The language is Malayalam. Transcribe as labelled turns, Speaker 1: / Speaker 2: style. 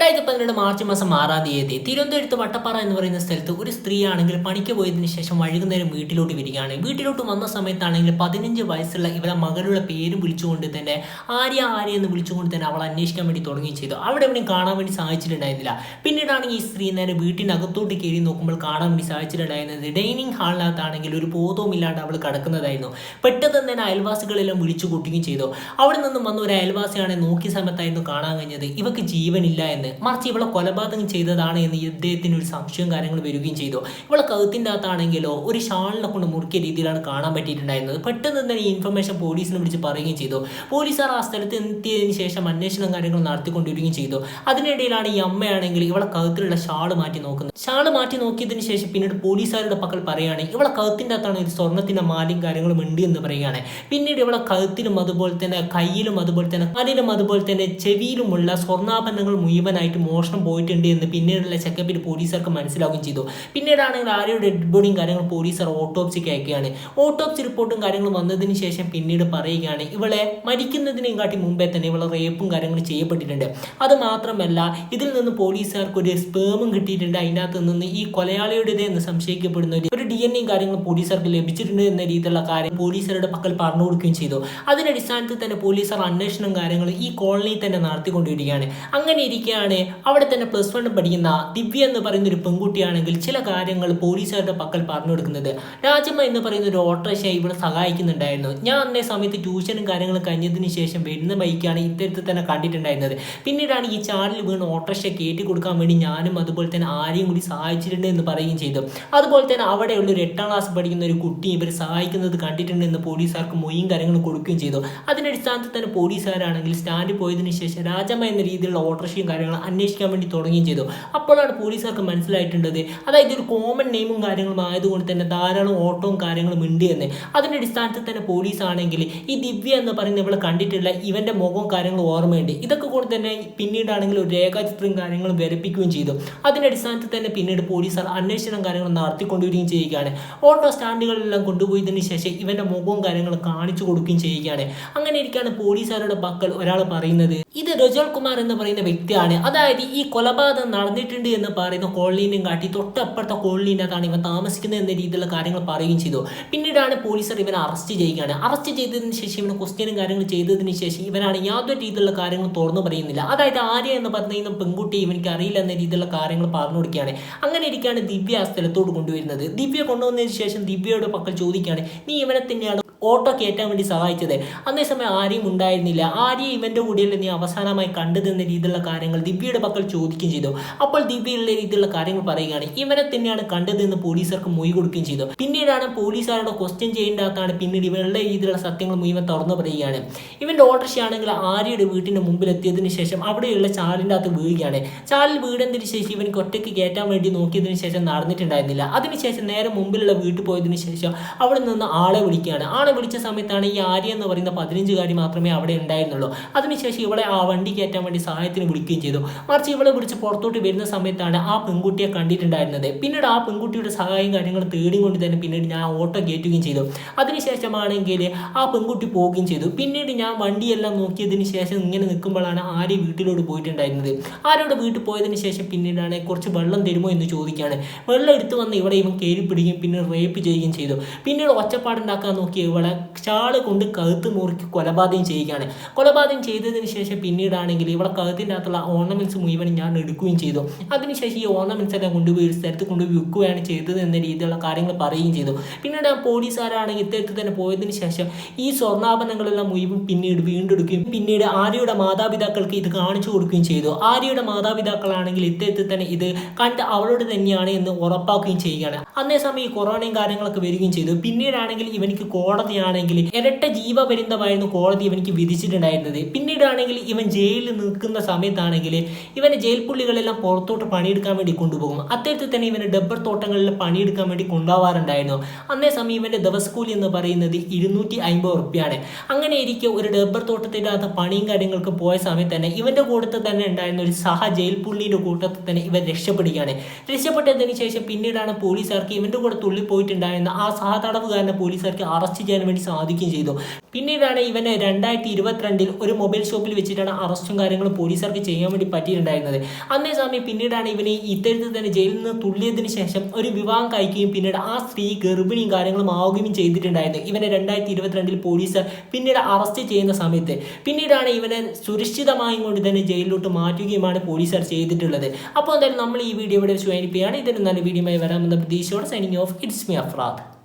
Speaker 1: രണ്ടായിരത്തി പന്ത്രണ്ട് മാർച്ച് മാസം ആറാം തീയതി തിരുവനന്തപുരത്ത് വട്ടപ്പാറ എന്ന് പറയുന്ന സ്ഥലത്ത് ഒരു സ്ത്രീ ആണെങ്കിൽ പണിക്ക് പോയതിനു ശേഷം വൈകുന്നേരം വീട്ടിലോട്ട് വരികയാണ്. വീട്ടിലോട്ട് വന്ന സമയത്താണെങ്കിൽ പതിനഞ്ച് വയസ്സുള്ള ഇവരെ മകളുടെ പേര് വിളിച്ചുകൊണ്ട് തന്നെ ആര്യ ആര്യ എന്ന് വിളിച്ചുകൊണ്ട് തന്നെ അവൾ അന്വേഷിക്കാൻ വേണ്ടി തുടങ്ങി ചെയ്തു. അവിടെ എവിടെയും കാണാൻ വേണ്ടി സാധിച്ചിട്ടുണ്ടായിരുന്നില്ല. പിന്നീടാണെങ്കിൽ ഈ സ്ത്രീ നേരെ വീട്ടിനകത്തോട്ട് കയറി നോക്കുമ്പോൾ കാണാൻ വേണ്ടി സാധിച്ചിട്ടുണ്ടായിരുന്നത് ഡൈനിങ് ഹാളിനകത്താണെങ്കിൽ ഒരു ബോധവും ഇല്ലാണ്ട് അവൾ കിടക്കുന്നതായിരുന്നു. പെട്ടെന്ന് തന്നെ അയൽവാസികളെല്ലാം വിളിച്ചു കൂട്ടുകയും ചെയ്തു. അവിടെ നിന്നും വന്ന ഒരു അയൽവാസിയാണെ നോക്കിയ സമയത്തായിരുന്നു കാണാൻ കഴിഞ്ഞത്. ഇവക്ക് ജീവനില്ല എന്ന്. മറിച്ച് ഇവളെ കൊലപാതകം ചെയ്തതാണ് എന്ന് ഇദ്ദേഹത്തിന് ഒരു സംശയവും കാര്യങ്ങളും വരികയും ചെയ്തു. ഇവളെ കഴുത്തിന്റെ അകത്താണെങ്കിലോ ഒരു ഷാളിനെ കൊണ്ട് മുറുക്കിയ രീതിയിലാണ് കാണാൻ പറ്റിയിട്ടുണ്ടായിരുന്നത്. പെട്ടെന്ന് തന്നെ ഈ ഇൻഫർമേഷൻ പോലീസിനെ വിളിച്ച് പറയുകയും ചെയ്തു. പോലീസുകാർ ആ സ്ഥലത്ത് എത്തിയതിനു ശേഷം അന്വേഷണം കാര്യങ്ങൾ നടത്തിക്കൊണ്ടിരിക്കുകയും ചെയ്തു. അതിനിടയിലാണ് ഈ അമ്മയാണെങ്കിൽ ഇവളെ കഴുത്തിലുള്ള ഷാൾ മാറ്റി നോക്കുന്നത്. ഷാൾ മാറ്റി നോക്കിയതിന് ശേഷം പിന്നീട് പോലീസുകാരുടെ പക്കൽ പറയുകയാണ് ഇവളെ കഴുത്തിന്റെ അകത്താണ് ഒരു സ്വർണത്തിന്റെ മാലയും കാര്യങ്ങളും ഉണ്ട് എന്ന് പറയുകയാണ്. പിന്നീട് ഇവളെ കഴുത്തിലും അതുപോലെ തന്നെ കയ്യിലും അതുപോലെ തന്നെ കാലിലും അതുപോലെ തന്നെ ചെവിയിലുമുള്ള സ്വർണാഭരണങ്ങൾ മുഴുവനായിട്ട് മോഷണം പോയിട്ടുണ്ട് എന്ന് പിന്നീടുള്ള ചെക്കപ്പിൽ പോലീസുകാർക്ക് മനസ്സിലാവുകയും ചെയ്തു. പിന്നീടാണെങ്കിൽ ആരെയും ഡെഡ് ബോഡിയും കാര്യങ്ങൾ പോലീസുകാർ ഓട്ടോപ്സിക്ക് അയക്കുകയാണ്. ഓട്ടോപ്സി റിപ്പോർട്ടും കാര്യങ്ങളും വന്നതിന് ശേഷം പിന്നീട് പറയുകയാണ് ഇവളെ മരിക്കുന്നതിനെയും കാട്ടി മുമ്പേ തന്നെ ഇവളെ റേപ്പും കാര്യങ്ങളും ചെയ്യപ്പെട്ടിട്ടുണ്ട്. അത് മാത്രമല്ല ഇതിൽ നിന്ന് പോലീസുകാർക്ക് ഒരു സ്പേമും കിട്ടിയിട്ടുണ്ട്. അതിനകത്ത് നിന്ന് ഈ കൊലയാളിയുടേത് എന്ന് സംശയിക്കപ്പെടുന്ന ഒരു- ഡി എൻ എയും കാര്യങ്ങളും പോലീസുകാർക്ക് ലഭിച്ചിട്ടുണ്ട് എന്ന രീതിയിലുള്ള കാര്യം പോലീസുകാരുടെ പക്കൽ പറഞ്ഞു കൊടുക്കുകയും ചെയ്തു. അതിന്റെ അടിസ്ഥാനത്തിൽ തന്നെ പോലീസുകാർ അന്വേഷണം കാര്യങ്ങൾ ഈ കോളനിയിൽ തന്നെ നടത്തിക്കൊണ്ടിരിക്കുകയാണ്. അങ്ങനെ ഇരിക്കുകയാണ് അവിടെ തന്നെ പ്ലസ് വൺ പഠിക്കുന്ന ദിവ്യ എന്ന് പറയുന്ന ഒരു പെൺകുട്ടിയാണെങ്കിൽ ചില കാര്യങ്ങൾ പോലീസുകാരുടെ പക്കൽ പറഞ്ഞു കൊടുക്കുന്നത്. രാജമ്മ എന്ന് പറയുന്ന ഒരു ഓട്ടോറിക്ഷ ഇവിടെ സഹായിക്കുന്നുണ്ടായിരുന്നു. ഞാൻ അന്നേ സമയത്ത് ട്യൂഷനും കാര്യങ്ങളും കഴിഞ്ഞതിന് ശേഷം വരുന്ന ബൈക്കാണ് ഇത്തരത്തിൽ തന്നെ കണ്ടിട്ടുണ്ടായിരുന്നത്. പിന്നീടാണ് ഈ ചാലിൽ വീണ് ഓട്ടോറിക്ഷ കയറ്റി കൊടുക്കാൻ വേണ്ടി ഞാനും അതുപോലെ തന്നെ ആരെയും കൂടി സഹായിച്ചിട്ടുണ്ട് എന്ന് പറയുകയും ചെയ്തു. അതുപോലെ തന്നെ അവിടെയുള്ള ഒരു എട്ടാം ക്ലാസ് പഠിക്കുന്ന ഒരു കുട്ടി ഇവർ സഹായിക്കുന്നത് കണ്ടിട്ടുണ്ട് എന്ന് പോലീസുകാർക്ക് മൊയ്യും കാര്യങ്ങളും കൊടുക്കുകയും ചെയ്തു. അതിന്റെ അടിസ്ഥാനത്തിൽ തന്നെ പോലീസുകാരാണെങ്കിൽ സ്റ്റാൻഡ് പോയതിനു ശേഷം രാജമ്മ എന്ന രീതിയിലുള്ള ഓട്ടോറിക്ഷയും കാര്യങ്ങളും അന്വേഷിക്കാൻ വേണ്ടി തുടങ്ങുകയും ചെയ്തു. അപ്പോഴാണ് പോലീസുകാർക്ക് മനസ്സിലായിട്ടുണ്ടത്. അതായത് ഒരു കോമൺ നെയിമും കാര്യങ്ങളും ആയതുകൊണ്ട് തന്നെ ധാരാളം ഓട്ടവും കാര്യങ്ങളും ഉണ്ട് എന്ന്. അതിന്റെ അടിസ്ഥാനത്തിൽ തന്നെ പോലീസ് ആണെങ്കിൽ ഈ ദിവ്യ എന്ന് പറയുന്ന ഇവളെ കണ്ടിട്ടുള്ള ഇവന്റെ മുഖവും കാര്യങ്ങളും ഓർമ്മയുണ്ട്. ഇതൊക്കെ കൊണ്ട് തന്നെ പിന്നീടാണെങ്കിൽ ഒരു രേഖാചിത്രം കാര്യങ്ങളും വരപ്പിക്കുകയും ചെയ്തു. അതിന്റെ അടിസ്ഥാനത്തിൽ തന്നെ പിന്നീട് പോലീസുകാർ അന്വേഷണം കാര്യങ്ങൾ നടത്തിക്കൊണ്ടുവരികയും ചെയ്യുകയാണ്. ഓട്ടോ സ്റ്റാൻഡുകളെല്ലാം കൊണ്ടുപോയതിന് ശേഷം ഇവന്റെ മുഖവും കാര്യങ്ങളും കാണിച്ചു കൊടുക്കുകയും ചെയ്യുകയാണ്. അങ്ങനെ ഇരിക്കുകയാണ് പോലീസുകാരുടെ പക്കൽ ഒരാൾ പറയുന്നത്. ഇത് രജോൽ കുമാർ എന്ന് പറയുന്ന വ്യക്തിയാണ്. അതായത് ഈ കൊലപാതകം നടന്നിട്ടുണ്ട് എന്ന് പറയുന്ന കോളനിയും കാട്ടി തൊട്ടപ്പുറത്തെ കോളനിയിനകത്താണ് ഇവൻ താമസിക്കുന്നത് എന്ന രീതിയിലുള്ള കാര്യങ്ങൾ പറയുകയും ചെയ്തു. പിന്നീടാണ് പോലീസർ ഇവനെ അറസ്റ്റ് ചെയ്യുകയാണ്. അറസ്റ്റ് ചെയ്തതിന് ശേഷം ഇവന് ക്വസ്റ്റ്യനും കാര്യങ്ങൾ ചെയ്തതിന് ശേഷം ഇവനാണ് യാതൊരു രീതിയിലുള്ള കാര്യങ്ങൾ തുറന്നു പറയുന്നില്ല. അതായത് ആര്യ എന്ന് പറഞ്ഞ പെൺകുട്ടി ഇവനിക്ക് അറിയില്ല എന്ന രീതിയിലുള്ള കാര്യങ്ങൾ പറഞ്ഞു കൊടുക്കുകയാണ്. അങ്ങനെ ഇരിക്കുകയാണ് ദിവ്യ ആ സ്ഥലത്തോട് കൊണ്ടുവരുന്നത്. ദിവ്യ കൊണ്ടുവന്നതിന് ശേഷം ദിവ്യയുടെ പക്കൽ ചോദിക്കുകയാണ് നീ ഇവനെ തന്നെയാണ് ഓട്ടോ കയറ്റാൻ വേണ്ടി സഹായിച്ചത്. അതേസമയം ആരെയും ഉണ്ടായിരുന്നില്ല. ആരെയും ഇവന്റെ കൂടെയല്ലേ നീ അവസാനമായി കണ്ടതെന്ന രീതിയിലുള്ള കാര്യങ്ങൾ ദിവ്യയുടെ പക്കൽ ചോദിക്കുകയും ചെയ്തു. അപ്പോൾ ദിവ്യയുള്ള രീതിയിലുള്ള കാര്യങ്ങൾ പറയുകയാണ് ഇവനെ തന്നെയാണ് കണ്ടതെന്ന് പോലീസുകാർക്ക് മൊഴി കൊടുക്കുകയും ചെയ്തു. പിന്നീടാണ് പോലീസുകാരുടെ ക്വസ്റ്റ്യൻ ചെയ്യേണ്ടാത്താണ് പിന്നീട് ഇവരുടെ രീതിയിലുള്ള സത്യങ്ങൾ മുഴുവൻ തുറന്നു പറയുകയാണ്. ഇവന്റെ ഓട്ടർഷയാണെങ്കിൽ ആര്യയുടെ വീട്ടിന്റെ മുമ്പിൽ എത്തിയതിന് ശേഷം അവിടെയുള്ള ചാലിന്റെ അകത്ത് വീഴുകയാണ്. ചാലിൽ വീടതിന് ശേഷം ഇവനക്ക് ഒറ്റയ്ക്ക് കയറ്റാൻ വേണ്ടി നോക്കിയതിന് ശേഷം നടന്നിട്ടുണ്ടായിരുന്നില്ല. അതിനുശേഷം നേരെ മുമ്പിലുള്ള വീട്ടിൽ പോയതിനു ശേഷം അവിടെ നിന്ന് ആളെ വിളിക്കുകയാണ്. ആളെ വിളിച്ച സമയത്താണ് ഈ ആര്യ എന്ന് പറയുന്ന പതിനഞ്ചുകാരി മാത്രമേ അവിടെ ഉണ്ടായിരുന്നുള്ളൂ. അതിനുശേഷം ഇവളെ ആ വണ്ടി കയറ്റാൻ വേണ്ടി സഹായത്തിന് വിളിക്കുകയും ചെയ്തു. മറിച്ച് ഇവളെ വിളിച്ച് പുറത്തോട്ട് വരുന്ന സമയത്താണ് ആ പെൺകുട്ടിയെ കണ്ടിട്ടുണ്ടായിരുന്നത്. പിന്നീട് ആ പെൺകുട്ടിയുടെ സഹായം കാര്യങ്ങൾ തേടിയും കൊണ്ട് തന്നെ പിന്നീട് ഞാൻ ഓട്ടോ കയറ്റുകയും ചെയ്തു. അതിനുശേഷമാണെങ്കിൽ ആ പെൺകുട്ടി പോവുകയും ചെയ്തു. പിന്നീട് ഞാൻ വണ്ടിയെല്ലാം നോക്കിയതിന് ശേഷം ഇങ്ങനെ നിൽക്കുമ്പോഴാണ് ആര്യ വീട്ടിലോട്ട് പോയിട്ടുണ്ടായിരുന്നത്. ആരോട് വീട്ടിൽ പോയതിന് ശേഷം പിന്നീടാണ് കുറച്ച് വെള്ളം തരുമോ എന്ന് ചോദിക്കുകയാണ്. വെള്ളം എടുത്തു വന്ന് ഇവിടെ ഇവൻ കയറി പിടിക്കുകയും പിന്നെ റേപ്പ് ചെയ്യുകയും ചെയ്തു. പിന്നീട് ഒച്ചപ്പാടുണ്ടാക്കാൻ നോക്കിയ ഇവളെ ചാൾ കൊണ്ട് കഴുത്ത് മുറുക്കി കൊലപാതകം ചെയ്യുകയാണ്. കൊലപാതകം ചെയ്തതിന് ശേഷം പിന്നീടാണെങ്കിൽ ഇവളെ കഴുത്തിന്റെ അകത്തുള്ള ഓർണമെന്റ്സ് മുഴുവൻ ഞാൻ എടുക്കുകയും ചെയ്തു. അതിനുശേഷം ഈ ഓർണമെന്റ്സ് എല്ലാം കൊണ്ടുപോയി ഒരു സ്ഥലത്ത് കൊണ്ടുപോയി വിൽക്കുകയാണ് ചെയ്തത് എന്ന രീതിയിലുള്ള കാര്യങ്ങൾ പറയുകയും ചെയ്തു. പിന്നീട് ആ പോലീസുകാരാണെങ്കിൽ ഇത്തരത്തിൽ തന്നെ പോയതിന് ശേഷം ഈ സ്വർണാഭരണങ്ങളെല്ലാം മുഴുവൻ പിന്നീട് വീണ്ടെടുക്കുകയും പിന്നീട് ആര്യയുടെ മാതാപിതാക്കൾക്ക് ഇത് കാണിച്ചു കൊടുക്കുകയും ചെയ്തു. ആര്യയുടെ മാതാപിതാക്കളാണെങ്കിൽ ഇത്തരത്തിൽ തന്നെ ഇത് കണ്ട് അവളോട് തന്നെയാണ് എന്ന് ഉറപ്പാക്കുകയും ചെയ്യുകയാണ്. അന്നേ സമയം ഈ കൊറോണയും കാര്യങ്ങളൊക്കെ വരികയും ചെയ്തു. പിന്നീടാണെങ്കിൽ ഇവനിക്ക് കോടതിയാണെങ്കിൽ ഇരട്ട ജീവപര്യന്തമായിരുന്നു കോടതി ഇവനിക്ക് വിധിച്ചിട്ടുണ്ടായിരുന്നത്. പിന്നീടാണെങ്കിൽ ഇവൻ ജയിലിൽ നിൽക്കുന്ന സമയത്താണെങ്കിൽ ഇവനെ ജയിൽ പുള്ളികളെല്ലാം പുറത്തോട്ട് പണിയെടുക്കാൻ വേണ്ടി കൊണ്ടുപോകും. അത്തരത്തിൽ തന്നെ ഇവന് ഡബ്ബർ തോട്ടങ്ങളിൽ പണിയെടുക്കാൻ വേണ്ടി കൊണ്ടുപോകാറുണ്ടായിരുന്നു. അന്നേ സമയം ഇവന്റെ ദിവസക്കൂലി എന്ന് പറയുന്നത് ഇരുന്നൂറ്റി അമ്പത് റുപ്യാണ്. അങ്ങനെ ഇരിക്കെ ഒരു ഡബ്ബർ തോട്ടത്തിന്റെ അകത്ത് പണിയും കാര്യങ്ങൾക്ക് പോയ സമയത്ത് തന്നെ ഇവന്റെ കൂട്ടത്തിൽ തന്നെ ഉണ്ടായിരുന്ന ഒരു സഹ ജയിൽ പുള്ളിയുടെ കൂട്ടത്തിൽ തന്നെ ഇവൻ രക്ഷപ്പെടുകയാണ്. രക്ഷപ്പെട്ടതിന് ശേഷം പിന്നീടാണ് പോലീസുകാർക്ക് ഇവന്റെ കൂടെ തുള്ളി പോയിട്ടുണ്ടായിരുന്ന ആ സഹതടവുകാരനെ പോലീസുകാർക്ക് അറസ്റ്റ് ചെയ്യാൻ ചെയ്യാൻ വേണ്ടി സാധിക്കുകയും ചെയ്തു. പിന്നീടാണ് ഇവന് രണ്ടായിരത്തി ഇരുപത്തിരണ്ടിൽ ഒരു മൊബൈൽ ഷോപ്പിൽ വെച്ചിട്ടാണ് അറസ്റ്റും കാര്യങ്ങളും പോലീസുകാർക്ക് ചെയ്യാൻ വേണ്ടി പറ്റിയിട്ടുണ്ടായിരുന്നത്. അന്നേ സമയം പിന്നീടാണ് ഇവന് ഇത്തരത്തിൽ തന്നെ ജയിലിൽ നിന്ന് തുള്ളിയതിന് ശേഷം ഒരു വിവാഹം കഴിക്കുകയും പിന്നീട് ആ സ്ത്രീ ഗർഭിണിയും കാര്യങ്ങളും ആവുകയും ചെയ്തിട്ടുണ്ടായിരുന്നു. ഇവനെ രണ്ടായിരത്തി ഇരുപത്തിരണ്ടിൽ പോലീസ് പിന്നീട് അറസ്റ്റ് ചെയ്യുന്ന സമയത്ത് പിന്നീടാണ് ഇവനെ സുരക്ഷിതമായും കൊണ്ട് തന്നെ ജയിലിലോട്ട് മാറ്റുകയുമാണ് പോലീസുകാർ ചെയ്തിട്ടുള്ളത്. അപ്പോൾ എന്തായാലും നമ്മൾ ഈ വീഡിയോ ഇവിടെ വെച്ച് ഇതൊരു നല്ല വീഡിയോയുമായി വരാമെന്ന പ്രതീക്ഷയോടെ signing off it's me Afrad